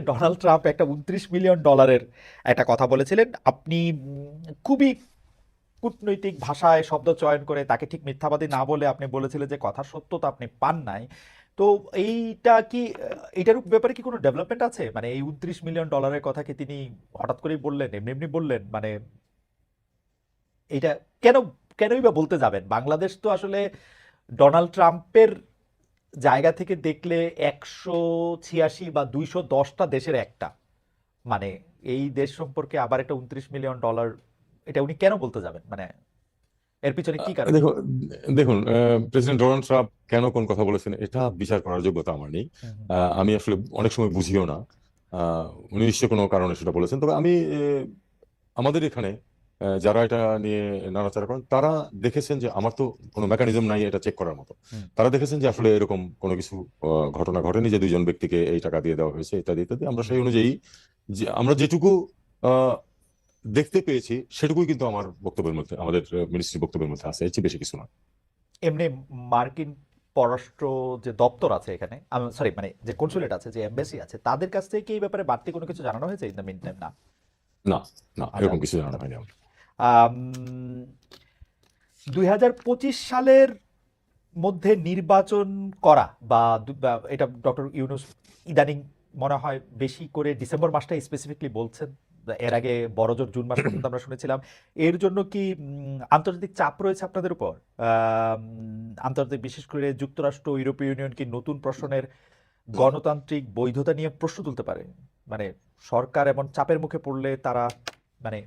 Donald Trump একটা উনত্রিশ million ডলারের একটা কথা বলেছিলেন। আপনি খুবই কূটনৈতিক ভাষায় শব্দ চয়ন করে তাকে ঠিক মিথ্যাবাদী না বলে আপনি বলেছিলেন যে কথা সত্যতা আপনি পান নাই। তো এইটা কি, এটার ব্যাপারে কি কোনো ডেভেলপমেন্ট আছে? মানে এই উনত্রিশ মিলিয়ন ডলারের কথা কি তিনি হঠাৎ করেই বললেন, এমনি এমনি বললেন? মানে এটা কেন, কেনই বা বলতে যাবেন? বাংলাদেশ তো আসলে ডোনাল্ড ট্রাম্পের জায়গা থেকে দেখলে একশো ছিয়াশি বা দুইশো দশটা দেশের একটা। মানে এই দেশ সম্পর্কে আবার একটা উনত্রিশ মিলিয়ন ডলার এটা উনি কেন বলতে যাবেন? মানে এর পিছনে কি কারণ? দেখুন দেখুন প্রেসিডেন্ট ডোনাল্ড ট্রাম্প কেন কোন কথা বলেছেন এটা বিচার করার যোগ্যতা আমার নেই। আমি আসলে অনেক সময় বুঝিও না। উনি নিশ্চয়ই কোনো কারণে সেটা বলেছেন। তবে আমি আমাদের এখানে যারা এটা নিয়ে নাড়াচাড়া করেন তারা দেখেছেন যে আমার তো কোনো মেকানিজম নাই এটা চেক করার মতো। তারা দেখেছেন যে আসলে এরকম কোনো কিছু ঘটনা ঘটেনি যে দুইজন ব্যক্তিকে এই টাকা দিয়ে দেওয়া হয়েছে ইত্যাদি ইত্যাদি। আমরা সেই অনুযায়ী যে আমরা যেটুকু দেখতে পেয়েছি সেটুকুই কিন্তু আমার বক্তব্যের মধ্যে আমাদের মিনিস্ট্রি বক্তব্যের মধ্যে আছে এর চেয়ে বেশি কিছু না। এমনি মার্কিন পররাষ্ট্র যে দপ্তর আছে এখানে সরি মানে যে কনসুলেট আছে যে এমবাসি আছে তাদের কাছ থেকে এই ব্যাপারে বাড়তি কোনো কিছু জানানো হয়েছে ইন দ্য মিন টাইম না। না না আচ্ছা। এরকম কিছু জানানো হয়নি আমার। দুই হাজার পঁচিশ সালের মধ্যে নির্বাচন করা বা এটা ডক্টর ইউনুস ইদানিং মনে হয় বেশি করে ডিসেম্বর মাসটা স্পেসিফিকলি বলছেন। এর আগে বড়জোর জুন মাস পর্যন্ত আমরা শুনেছিলাম। এর জন্য কি আন্তর্জাতিক চাপ রয়েছে আপনাদের উপর? আন্তর্জাতিক বিশেষ করে যুক্তরাষ্ট্র, ইউরোপীয় ইউনিয়ন কি নতুন প্রশ্নের গণতান্ত্রিক বৈধতা নিয়ে প্রশ্ন তুলতে পারে? মানে সরকার এমন চাপের মুখে পড়লে তারা মানে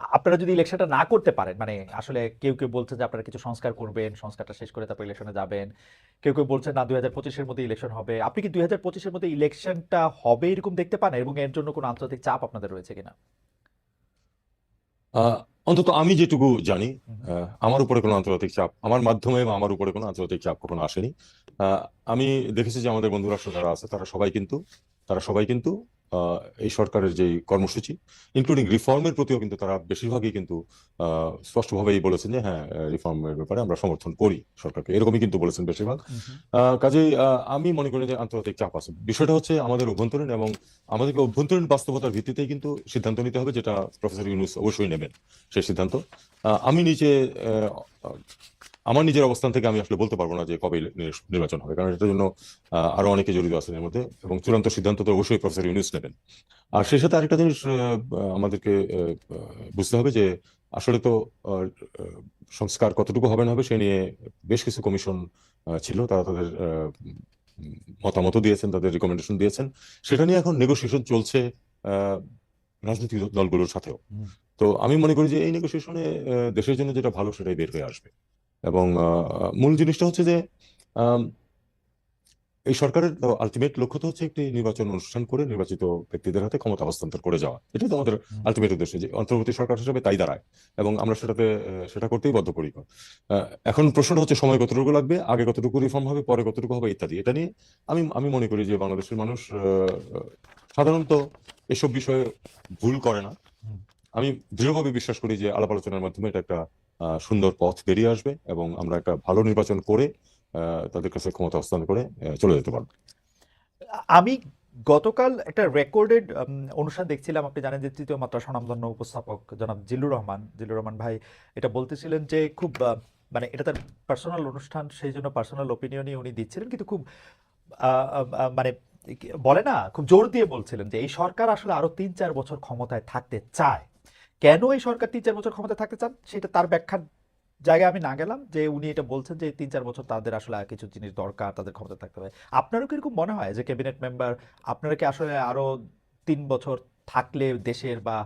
আপনারা যদি ইলেকশনটা না করতে পারেন মানে আসলে কেউ কেউ বলছে যে আপনারা কিছু সংস্কার করবেন সংস্কারটা শেষ করে তারপর ইলেকশনে যাবেন। কেউ কেউ বলছেন না দুই হাজার পঁচিশের মধ্যে ইলেকশন হবে। আপনি কি দুই হাজার পঁচিশের মধ্যে ইলেকশনটা হবে এরকম দেখতে পান? এবং এর জন্য কোনো আন্তর্জাতিক চাপ আপনাদের রয়েছে কিনা? আহ, অন্তত আমি যেটুকু জানি আমার উপরে কোনো আন্তর্জাতিক চাপ আমার মাধ্যমে বা আমার উপরে কোনো আন্তর্জাতিক চাপ কখনো আসেনি। আমি দেখেছি যে আমাদের বন্ধু রাষ্ট্র যারা আছে তারা সবাই কিন্তু তারা সবাই কিন্তু এই সরকারের যে কর্মসূচি ইনক্লুডিং রিফর্মের প্রতিও কিন্তু তারা বেশিরভাগই কিন্তু স্পষ্টভাবেই বলেছেন যে হ্যাঁ রিফর্মের ব্যাপারে আমরা সমর্থন করি সরকারকে। এরকমই কিন্তু বলেছেন বেশিরভাগ। কাজেই আহ, আমি মনে করি যে আন্তর্জাতিক চাপ আছে। বিষয়টা হচ্ছে আমাদের অভ্যন্তরীণ এবং আমাদেরকে অভ্যন্তরীণ বাস্তবতার ভিত্তিতেই কিন্তু সিদ্ধান্ত নিতে হবে যেটা প্রফেসর ইউনুস অবশ্যই নেবেন সেই সিদ্ধান্ত। আহ, আমি নিজে আহ, আমার নিজের অবস্থান থেকে আমি আসলে বলতে পারব না যে কবে নির্বাচন হবে কারণ এটার জন্য আরও অনেকে জড়িত আছেন এর মধ্যে এবং চূড়ান্ত সিদ্ধান্ত তো অবশ্যই প্রফেসর ইউনুস নেবেন। আর সেই সাথে আরেকটা জিনিস আমাদেরকে বুঝতে হবে যে আসলে তো সংস্কার কতটুকু হবে না হবে সে নিয়ে বেশ কিছু কমিশন ছিল তারা তাদের মতামত দিয়েছেন তাদের রিকমেন্ডেশন দিয়েছেন। সেটা নিয়ে এখন নেগোসিয়েশন চলছে আহ, রাজনৈতিক দলগুলোর সাথেও। তো আমি মনে করি যে এই নেগোসিয়েশনে দেশের জন্য যেটা ভালো সেটাই বের হয়ে আসবে। এবং মূল জিনিসটা হচ্ছে যে এই সরকারের আলটিমেট লক্ষ্য তো হচ্ছে একটি নির্বাচন অনুষ্ঠান করে নির্বাচিত ব্যক্তিদের হাতে ক্ষমতা হস্তান্তর করে যাওয়া। এটাই তো আমাদের আলটিমেট উদ্দেশ্য যে অন্তর্বর্তী সরকার হিসেবে তাই দাঁড়ায় এবং আমরা সেটাতে সেটা করতেই বদ্ধপরিকর। এখন প্রশ্নটা হচ্ছে সময় কতটুকু লাগবে আগে কতটুকু রিফর্ম হবে পরে কতটুকু হবে ইত্যাদি। এটা নিয়ে আমি আমি মনে করি যে বাংলাদেশের মানুষ আহ, সাধারণত এসব বিষয়ে ভুল করে না। আমি দৃঢ়ভাবে বিশ্বাস করি যে আলাপ আলোচনার মাধ্যমে এটা একটা সুন্দর পথ বেরিয়ে আসবে এবং আমরা একটা ভালো নির্বাচন করে তাদের কাছে ক্ষমতা হস্তান্তর করে চলে যেতে পারব। আমি গতকাল একটা রেকর্ডেড অনুষ্ঠান দেখছিলাম। আপনি জানেন যে তৃতীয় মাত্রা স্বনামধন্য উপস্থাপক জনাব জিল্লুর রহমান জিল্লুর রহমান ভাই এটা বলতেছিলেন যে খুব মানে এটা তার পার্সোনাল অনুষ্ঠান, সেই জন্য পার্সোনাল ওপিনিয়নই উনি দিচ্ছিলেন। কিন্তু খুব মানে বলে না, খুব জোর দিয়ে বলছিলেন যে এই সরকার আসলে আরও তিন চার বছর ক্ষমতায় থাকতে চায়। কেন এই সরকার তিন চার বছর ক্ষমতা থাকতে চান? সেটা তার ব্যাখ্যার জায়গায় আমি না গেলাম যে উনি এটা বলছেন যে তিন চার বছর তাদের আসলে কিছু জিনিস দরকার, তাদের ক্ষমতা থাকতে হবে। আপনারও কি এরকম মনে হয় যে ক্যাবিনেট মেম্বার, আপনারা কি আসলে আরও তিন বছর থাকলে দেশের বা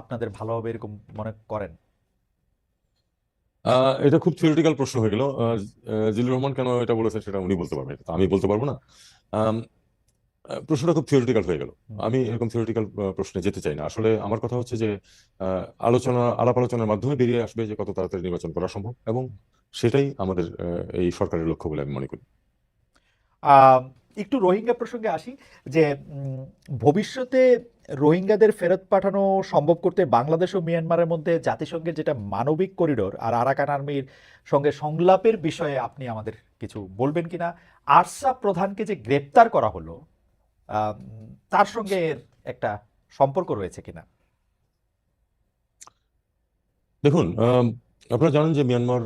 আপনাদের ভালো হবে এরকম মনে করেন? এটা খুব থিওরিটিক্যাল প্রশ্ন হয়ে গেল। জিল্লুর রহমান কেন এটা বলেছেন সেটা উনি বলতে পারবেন। আমি বলতে পারব না। প্রশ্নটা খুব থিওরিটিক্যাল হয়ে গেল। আমি এরকম থিওরিটিক্যাল প্রশ্নে যেতে চাই না। আসলে আমার কথা হচ্ছে যে আলোচনা আলাপ আলোচনার মাধ্যমে বেরিয়ে আসবে যে কত তাড়াতাড়ি নির্বাচন করা সম্ভব এবং সেটাই আমাদের এই সরকারের লক্ষ্য বলে আমি মনে করি। একটু রোহিঙ্গা প্রসঙ্গে আসি যে ভবিষ্যতে রোহিঙ্গাদের ফেরত পাঠানো সম্ভব করতে বাংলাদেশ ও মিয়ানমারের মধ্যে জাতিসংঘের যেটা মানবিক করিডোর আর আরাকান আর্মির সঙ্গে সংলাপের বিষয়ে আপনি আমাদের কিছু বলবেন কিনা? আরসাব প্রধানকে যে গ্রেপ্তার করা হলো তার সঙ্গে একটা সম্পর্ক রয়েছে কিনা? দেখুন আপনারা জানেন যে মিয়ানমার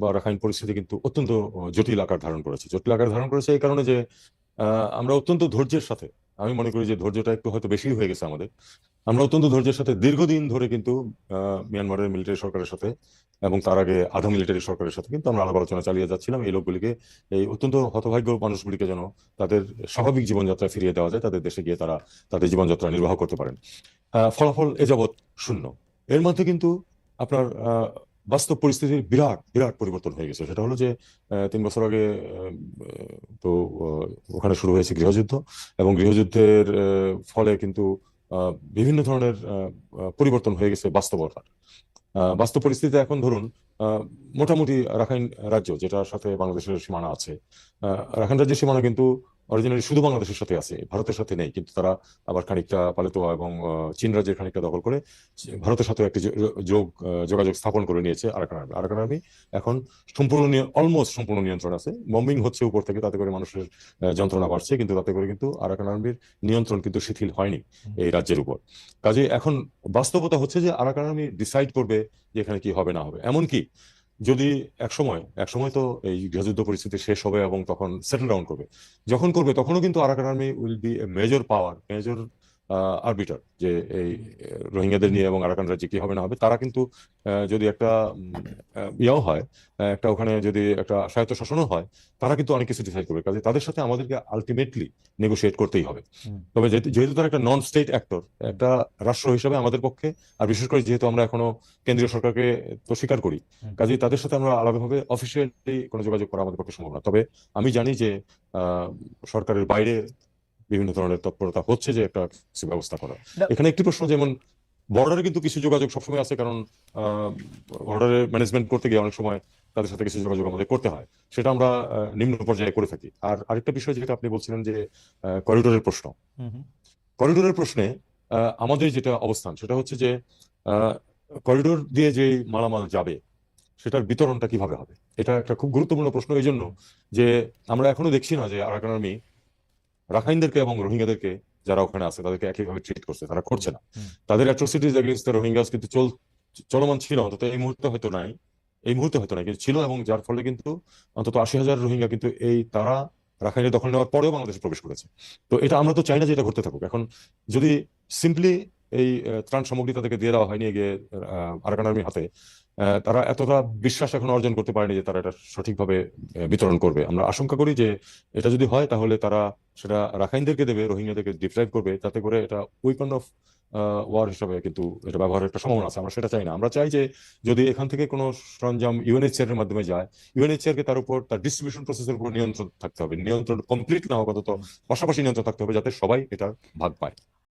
বা রাখাইন পরিস্থিতি কিন্তু অত্যন্ত জটিল আকার ধারণ করেছে। জটিল আকার ধারণ করেছে এই কারণে যে আমরা অত্যন্ত ধৈর্যের সাথে আমি মনে করি যে ধৈর্যটা একটু হয়তো বেশি হয়ে গেছে আমাদের। আমরা অত্যন্ত ধৈর্যের সাথে দীর্ঘদিন ধরে কিন্তু মিয়ানমারের মিলিটারি সরকারের সাথে এবং তার আগে আধা মিলিটারি সরকারের সাথে কিন্তু আমরা আলাপ আলোচনা চালিয়ে যাচ্ছিলাম। এই লোকগুলিকে এই অত্যন্ত হতভাগ্য মানুষগুলিকে যেন তাদের স্বাভাবিক জীবনযাত্রা ফিরিয়ে দেওয়া যায় তাদের দেশে গিয়ে তারা তাদের জীবনযাত্রা নির্বাহ করতে পারেন। আহ, ফলাফল এ যাবৎ শূন্য। এর মধ্যে কিন্তু আপনার আহ, বাস্তব পরিস্থিতির বিরাট বিরাট পরিবর্তন হয়ে গেছে। সেটা হলো যে তিন বছর আগে তো ওখানে শুরু হয়েছে গৃহযুদ্ধ এবং গৃহযুদ্ধের ফলে কিন্তু বিভিন্ন ধরনের পরিবর্তন হয়ে গেছে বাস্তবতার বাস্তব পরিস্থিতিতে এখন ধরুন মোটামুটি রাখাইন রাজ্য, যেটার সাথে বাংলাদেশের সীমানা আছে রাখাইন রাজ্যের সীমানা কিন্তু অরিজিনালি শুধু বাংলাদেশের সাথে আছে ভারতের সাথে নেই কিন্তু তারা আবার খানিকটা পালিতোয়া এবং চীন রাজ্যের খানিকটা দখল করে ভারতের সাথে একটি যোগ যোগাযোগ স্থাপন করে নিয়েছে আরাকান আর্মি। আরাকান আর্মি এখন সম্পূর্ণ অলমোস্ট সম্পূর্ণ নিয়ন্ত্রণ আছে। বম্বিং হচ্ছে উপর থেকে তাতে করে মানুষের যন্ত্রণা বাড়ছে কিন্তু তাতে করে কিন্তু আরাকান আর্মির নিয়ন্ত্রণ কিন্তু শিথিল হয়নি এই রাজ্যের উপর। কাজে এখন বাস্তবতা হচ্ছে যে আরাকান আর্মি ডিসাইড করবে যে এখানে কি হবে না হবে। এমনকি যদি এক সময় এক সময় তো এই গৃহযুদ্ধ পরিস্থিতি শেষ হবে এবং তখন সেটেল ডাউন করবে। যখন করবে, তখনও কিন্তু Arakan army will be a major power major arbiter যে এই রোহিঙ্গাদের নিয়ে এবং আরাকান রাজ্যে কি হবে না হবে তারা কিন্তু যদি একটা ইয়েও হয় একটা ওখানে যদি একটা স্বায়ত্ত শাসনও হয় তারা কিন্তু অনেক কিছু ডিসাইড করবে। কাজে তাদের সাথে আমাদেরকে আলটিমেটলি নেগোশিয়েট করতেই হবে। তবে যেহেতু তারা একটা নন স্টেট অ্যাক্টর একটা রাষ্ট্র হিসেবে আমাদের পক্ষে আর বিশেষ করে যেহেতু আমরা এখনও কেন্দ্রীয় সরকারকে তো স্বীকার করি। কাজেই তাদের সাথে আমরা আলাদাভাবে অফিসিয়ালি কোনো যোগাযোগ করা আমাদের পক্ষে সম্ভব না। তবে আমি জানি যে আহ, সরকারের বাইরে বিভিন্ন ধরনের তৎপরতা হচ্ছে যে একটা ব্যবস্থা করা। এখানে একটি প্রশ্ন যেমন বর্ডারে কিন্তু কিছু যোগাযোগ সবসময় আছে কারণ বর্ডারে ম্যানেজমেন্ট করতে গিয়ে অনেক সময় তাদের সাথে কিছু যোগাযোগ আমাদের করতে হয়। সেটা আমরা নিম্ন পর্যায়ে করে থাকি। আর আরেকটা বিষয় যেটা আপনি বলছিলেন যে করিডোরের প্রশ্ন। করিডোরের প্রশ্নে আহ, আমাদের যেটা অবস্থান সেটা হচ্ছে যে করিডোর দিয়ে যে মালামাল যাবে সেটার বিতরণটা কীভাবে হবে? এটা একটা খুব গুরুত্বপূর্ণ প্রশ্ন। এই জন্য যে আমরা এখনও দেখছি না যে আরাকান আর্মি রাখাইনদেরকে এবং রোহিঙ্গাদেরকে যারা ওখানে আছে তাদেরকে একইভাবে ট্রিট করছে তারা করছে না। তাদের অ্যাট্রোসিটিজ এগেনস্ট দ্য রোহিঙ্গাস কিন্তু চল চলমান ছিল অন্তত এই মুহূর্তে হয়তো নাই এই মুহূর্তে হয়তো নাই কিন্তু ছিল এবং যার ফলে কিন্তু অন্তত আশি হাজার রোহিঙ্গা কিন্তু এই তারা রাখাইনের দখল নেওয়ার পরেও বাংলাদেশে প্রবেশ করেছে। তো এটা আমরা তো চাই না যে এটা ঘটতে থাকুক। এখন যদি সিম্পলি এই ত্রাণ সামগ্রী তাদেরকে দিয়ে দেওয়া হয়নি গিয়ে আরাকান আর্মির হাতে। তারা এতটা বিশ্বাস এখন অর্জন করতে পারেনি যে তারা এটা সঠিকভাবে বিতরণ করবে। আমরা আশঙ্কা করি যে এটা যদি হয় তাহলে তারা সেটা রাখাইনদেরকে দেবে, রোহিঙ্গাদেরকে ডিপ্রাইভ করবে, তাতে করে এটা উইপন অফ ওয়ার হিসাবে কিন্তু এটা ব্যবহারের একটা সম্ভাবনা আছে। আমরা সেটা চাই না। আমরা চাই যে যদি এখান থেকে কোনো সরঞ্জাম ইউএনএইচসিআর এর মাধ্যমে যায় ইউএনএইচসিআর কে তার উপর, তার ডিস্ট্রিবিউশন প্রসেসের উপর নিয়ন্ত্রণ থাকতে হবে। নিয়ন্ত্রণ কমপ্লিট না হোক অন্তত পাশাপাশি নিয়ন্ত্রণ থাকতে হবে যাতে সবাই এটা ভাগ পায়।